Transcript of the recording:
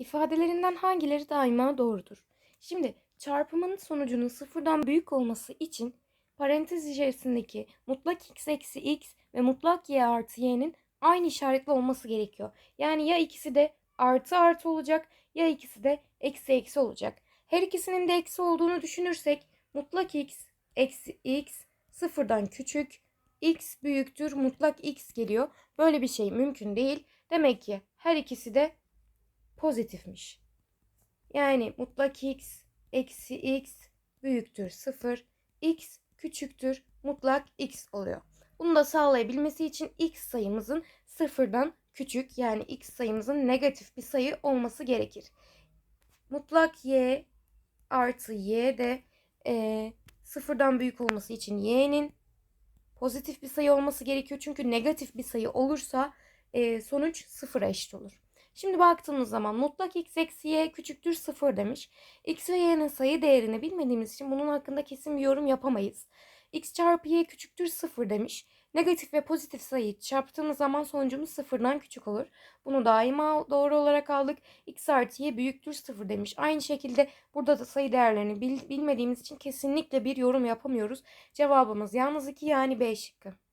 İfadelerinden hangileri daima doğrudur? Şimdi çarpımın sonucunun sıfırdan büyük olması için parantez içerisindeki mutlak x eksi x ve mutlak y artı y'nin aynı işaretli olması gerekiyor. Yani ya ikisi de artı artı olacak ya ikisi de eksi eksi olacak. Her ikisinin de eksi olduğunu düşünürsek mutlak x eksi x sıfırdan küçük x büyüktür mutlak x geliyor. Böyle bir şey mümkün değil. Demek ki her ikisi de pozitifmiş. Yani mutlak x eksi x büyüktür 0. x küçüktür mutlak x oluyor. Bunu da sağlayabilmesi için x sayımızın sıfırdan küçük yani x sayımızın negatif bir sayı olması gerekir. Mutlak y artı y de e, sıfırdan büyük olması için y'nin pozitif bir sayı olması gerekiyor. Çünkü negatif bir sayı olursa e, sonuç sıfıra eşit olur. Şimdi baktığımız zaman mutlak x eksi y küçüktür 0 demiş. x ve y'nin sayı değerini bilmediğimiz için bunun hakkında kesin bir yorum yapamayız. x çarpı y küçüktür 0 demiş. Negatif ve pozitif sayıyı çarptığımız zaman sonucumuz sıfırdan küçük olur. Bunu daima doğru olarak aldık. x artı y büyüktür 0 demiş. Aynı şekilde burada da sayı değerlerini bil- bilmediğimiz için kesinlikle bir yorum yapamıyoruz. Cevabımız yalnız 2 yani B şıkkı.